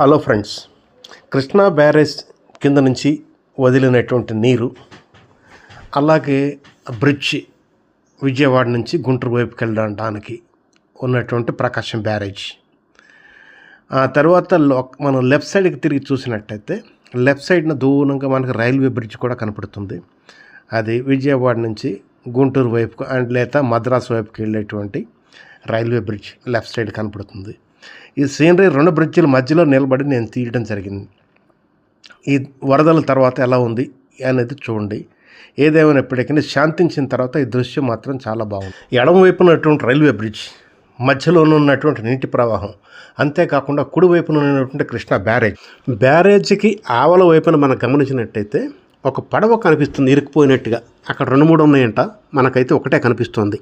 Hello friends Krishna barrage కింద నుంచి వదిలినటువంటి నీరు అలాగే బ్రిడ్జ్ విజయవాడ నుంచి గుంటూరు వైపుకి వెళ్ళడానికి ఉన్నటువంటి ప్రకాశం బ్యారేజ్. ఆ తర్వాత లో- మనం లెఫ్ట్ సైడ్కి తిరిగి చూసినట్టయితే లెఫ్ట్ సైడ్న దూరంగా మనకి రైల్వే బ్రిడ్జ్ కూడా కనపడుతుంది. అది విజయవాడ నుంచి గుంటూరు వైపుకు అండ్ లేదా మద్రాసు వైపుకి వెళ్ళేటువంటి రైల్వే బ్రిడ్జ్ లెఫ్ట్ సైడ్ కనపడుతుంది. ఈ సీనరీ రెండు బ్రిడ్జిల మధ్యలో నిలబడి నేను తీయడం జరిగింది. ఈ వరదల తర్వాత ఎలా ఉంది అనేది చూడండి. ఏదేమైనప్పటికీ శాంతించిన తర్వాత ఈ దృశ్యం మాత్రం చాలా బాగుంది. ఎడమవైపునటువంటి ఉన్నటువంటి రైల్వే బ్రిడ్జ్ మధ్యలో ఉన్నటువంటి నీటి ప్రవాహం అంతేకాకుండా కుడి వైపున ఉన్నటువంటి కృష్ణ బ్యారేజ్. బ్యారేజ్కి ఆవల వైపున మనం గమనించినట్టయితే ఒక పడవ కనిపిస్తుంది ఇరుక్కుపోయినట్టుగా. అక్కడ రెండు మూడు ఉన్నాయంట మనకైతే ఒకటే కనిపిస్తుంది.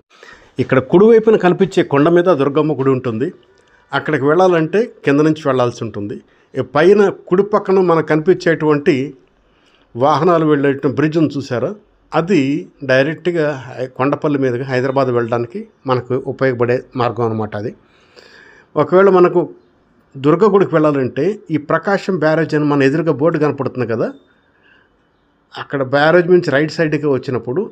ఇక్కడ కుడి వైపున కనిపించే కొండ మీద దుర్గమ్మ గుడి ఉంటుంది. అక్కడికి వెళ్ళాలంటే కింద నుంచి వెళ్ళాల్సి ఉంటుంది. పైన కుడి పక్కన మనకు కనిపించేటువంటి వాహనాలు వెళ్ళేటువంటి బ్రిడ్జ్ను చూసారా? అది డైరెక్ట్గా కొండపల్లి మీదుగా హైదరాబాద్ వెళ్ళడానికి మనకు ఉపయోగపడే మార్గం అనమాట అది. ఒకవేళ మనకు దుర్గ గుడికి వెళ్ళాలంటే ఈ ప్రకాశం బ్యారేజ్ అని మన ఎదురుగా బోర్డు కనపడుతుంది కదా? అక్కడ బ్యారేజ్ నుంచి రైట్ సైడ్కి వచ్చినప్పుడు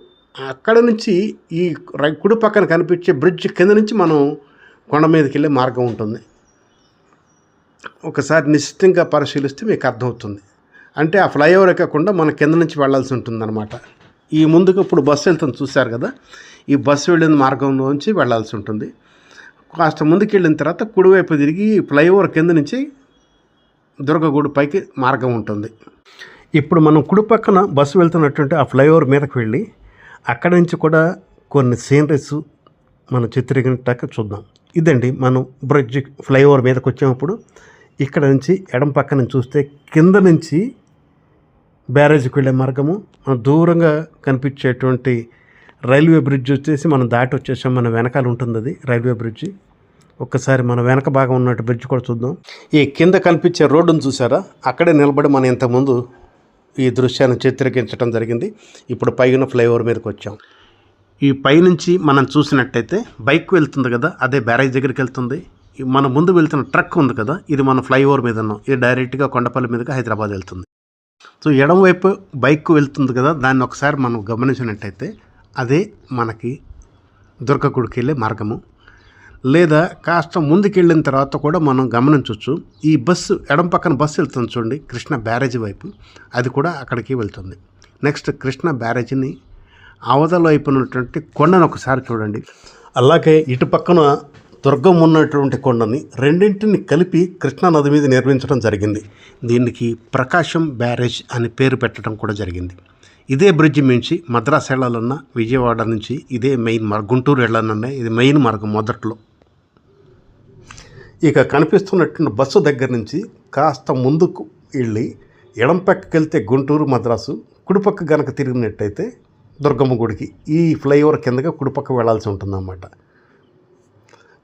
అక్కడ నుంచి ఈ రై కుడి పక్కన కనిపించే బ్రిడ్జ్ కింద నుంచి మనం కొండ మీదకి వెళ్ళే మార్గం ఉంటుంది. ఒకసారి నిశ్చితంగా పరిశీలిస్తే మీకు అర్థమవుతుంది. అంటే ఆ ఫ్లైఓవర్ ఎక్కకుండా మన కింద నుంచి వెళ్ళాల్సి ఉంటుందన్నమాట. ఈ ముందుకు ఇప్పుడు బస్సు వెళ్తుంది చూశారు కదా? ఈ బస్సు వెళ్ళిన మార్గంలోంచి వెళ్ళాల్సి ఉంటుంది. కాస్త ముందుకు వెళ్ళిన తర్వాత కుడివైపు తిరిగి ఈ ఫ్లైఓవర్ కింద నుంచి దుర్గగూడు పైకి మార్గం ఉంటుంది. ఇప్పుడు మనం కుడి పక్కన బస్సు వెళ్తున్నటువంటి ఆ ఫ్లైఓవర్ మీదకి వెళ్ళి అక్కడి నుంచి కూడా కొన్ని సీనరీస్ మనం చిత్రీకరించాక చూద్దాం. ఇదండి మనం బ్రిడ్జ్ ఫ్లైఓవర్ మీదకి వచ్చేటప్పుడు ఇక్కడ నుంచి ఎడం పక్క నుంచి చూస్తే కింద నుంచి బ్యారేజ్కి వెళ్ళే మార్గము. మన దూరంగా కనిపించేటువంటి రైల్వే బ్రిడ్జ్ వచ్చేసి మనం దాటి వచ్చేసాం. మన వెనకాల ఉంటుంది అది రైల్వే బ్రిడ్జ్. ఒక్కసారి మన వెనక భాగం ఉన్నట్టు బ్రిడ్జ్ కూడా చూద్దాం. ఈ కింద కనిపించే రోడ్డును చూసారా? అక్కడే నిలబడి మనం ఇంతకుముందు ఈ దృశ్యాన్ని చిత్రీకరించడం జరిగింది. ఇప్పుడు పైన ఫ్లైఓవర్ మీదకి వచ్చాం ఈ పైనుంచి మనం చూసినట్టయితే బైక్ వెళ్తుంది కదా అదే బ్యారేజ్ దగ్గరికి వెళ్తుంది. మన ముందు వెళ్తున్న ట్రక్ ఉంది కదా ఇది మన ఫ్లైఓవర్ మీద ఉన్నాం. ఇది డైరెక్ట్గా కొండపల్లి మీదకి హైదరాబాద్ వెళ్తుంది. సో ఎడం వైపు బైక్ వెళ్తుంది కదా దాన్ని ఒకసారి మనం గమనించినట్టయితే అదే మనకి దుర్గకుడికి వెళ్ళే మార్గము. లేదా కాస్త ముందుకెళ్ళిన తర్వాత కూడా మనం గమనించవచ్చు ఈ బస్సు ఎడం పక్కన బస్సు వెళ్తుంది చూడండి కృష్ణ బ్యారేజ్ వైపు. అది కూడా అక్కడికి వెళ్తుంది. నెక్స్ట్ కృష్ణ బ్యారేజ్ని అవతల వైపున ఉన్నటువంటి కొండను ఒకసారి చూడండి. అలాగే ఇటు పక్కన దుర్గం ఉన్నటువంటి కొండని రెండింటిని కలిపి కృష్ణా నది మీద నిర్మించడం జరిగింది. దీనికి ప్రకాశం బ్యారేజ్ అని పేరు పెట్టడం కూడా జరిగింది. ఇదే బ్రిడ్జ్ మించి మద్రాసు వెళ్ళాలన్నా విజయవాడ నుంచి ఇదే మెయిన్ మార్గం గుంటూరు వెళ్ళాలన్నా ఇది మెయిన్ మార్గం మొదట్లో. ఇక కనిపిస్తున్నటువంటి బస్సు దగ్గర నుంచి కాస్త ముందుకు వెళ్ళి ఎడం పక్కకి వెళ్తే గుంటూరు మద్రాసు కుడిపక్క గనక తిరిగినట్టయితే దుర్గమ్మ గుడికి. ఈ ఫ్లైఓవర్ కిందగా కుడిపక్క వెళ్ళాల్సి ఉంటుందన్నమాట.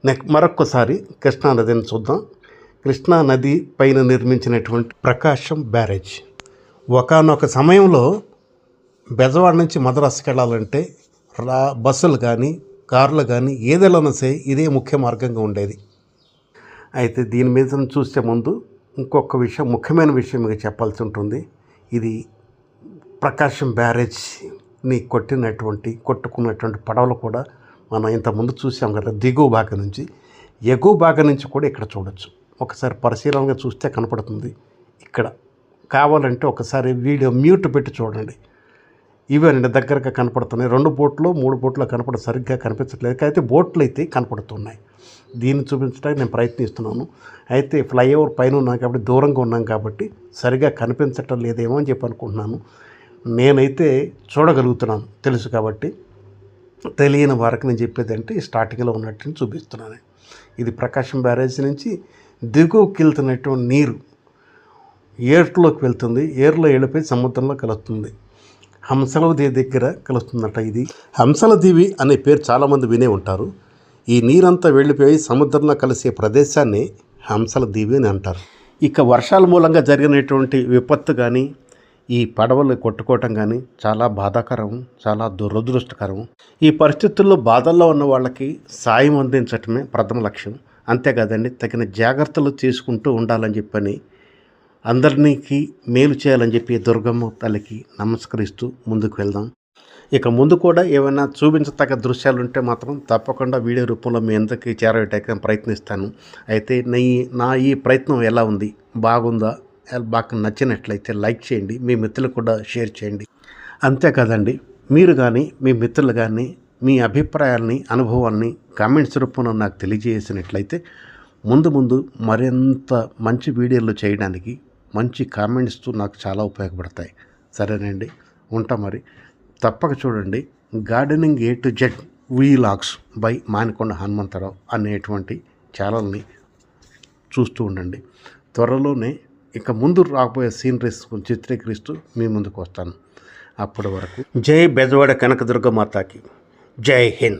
నెక్ మరొక్కసారి కృష్ణా నదిని చూద్దాం. కృష్ణా నది పైన నిర్మించినటువంటి ప్రకాశం బ్యారేజ్. ఒకానొక సమయంలో బెజవాడ నుంచి మద్రాసుకి వెళ్ళాలంటే రా బస్సులు కానీ కార్లు కానీ ఏదైనా సరే ఇదే ముఖ్య మార్గంగా ఉండేది. అయితే దీని మీద చూసే ముందు ఇంకొక విషయం ముఖ్యమైన విషయం మీకు చెప్పాల్సి ఉంటుంది. ఇది ప్రకాశం బ్యారేజ్. నీ కొట్టినటువంటి కొట్టుకున్నటువంటి పడవలు కూడా మనం ఇంతకుముందు చూసాం కదా దిగువ భాగం నుంచి. ఎగువ భాగం నుంచి కూడా ఇక్కడ చూడొచ్చు. ఒకసారి పరిశీలనగా చూస్తే కనపడుతుంది. ఇక్కడ కావాలంటే ఒకసారి వీడియో మ్యూట్ పెట్టి చూడండి. ఇవన్నీ దగ్గరగా కనపడుతున్నాయి. రెండు బోట్లు మూడు బోట్లు కనపడ సరిగ్గా కనిపించట్లేదు. అయితే బోట్లు అయితే కనపడుతున్నాయి. దీన్ని చూపించడానికి నేను ప్రయత్నిస్తున్నాను. అయితే ఫ్లైఓవర్ పైన ఉన్నాం కాబట్టి దూరంగా ఉన్నాం కాబట్టి సరిగా కనిపించటం లేదేమో అని చెప్పి అనుకుంటున్నాను. నేనైతే చూడగలుగుతున్నాను తెలుసు కాబట్టి. తెలియని వారికి నేను చెప్పేది అంటే స్టార్టింగ్లో ఉన్నట్టు చూపిస్తున్నాను. ఇది ప్రకాశం బ్యారేజ్ నుంచి దిగువకి వెళ్తున్నటువంటి నీరు ఏర్లోకి వెళ్తుంది. ఏర్లో వెళ్ళిపోయి సముద్రంలో కలుస్తుంది. హంసలదేవి దగ్గర కలుస్తుందట ఇది. హంసలదేవి అనే పేరు చాలామంది వినే ఉంటారు. ఈ నీరంతా వెళ్ళిపోయి సముద్రంలో కలిసే ప్రదేశాన్ని హంసలదేవి అని అంటారు. ఇక వర్షాల మూలంగా జరిగినటువంటి విపత్తు కానీ ఈ పడవలు కొట్టుకోవటం కానీ చాలా బాధాకరం చాలా దురదృష్టకరం. ఈ పరిస్థితుల్లో బాధల్లో ఉన్న వాళ్ళకి సాయం అందించటమే ప్రథమ లక్ష్యం. అంతేకాదండి తగిన జాగ్రత్తలు తీసుకుంటూ ఉండాలని చెప్పని అందరికీ మేలు చేయాలని చెప్పి దుర్గమ్మ తల్లికి నమస్కరిస్తూ ముందుకు వెళ్దాం. ఇక ముందు కూడా ఏమైనా చూపించతగ్గ దృశ్యాలు ఉంటే మాత్రం తప్పకుండా వీడియో రూపంలో మీ అందరికీ చేరవేయటానికి ప్రయత్నిస్తాను. అయితే నీ నా ఈ ప్రయత్నం ఎలా ఉంది? బాగుందా? బాగా నచ్చినట్లయితే లైక్ చేయండి మీ మిత్రులకు కూడా షేర్ చేయండి. అంతేకాదండి మీరు కానీ మీ మిత్రులు కానీ మీ అభిప్రాయాల్ని అనుభవాన్ని కామెంట్స్ రూపంలో నాకు తెలియజేసినట్లయితే ముందు ముందు మరింత మంచి వీడియోలు చేయడానికి మంచి కామెంట్స్తో నాకు చాలా ఉపయోగపడతాయి. సరేనండి ఉంటా మరి. తప్పక చూడండి gardening A to Z vlogs by Manikonda Hanumantharao అనేటువంటి ఛానల్ని చూస్తూ ఉండండి. త్వరలోనే ఇక ముందు రాబోయే సీనరీస్ చిత్రీకరిస్తూ మీ ముందుకు వస్తాను. అప్పటి వరకు. జై బెజవాడ కనకదుర్గ మాతాకి. జై హింద్.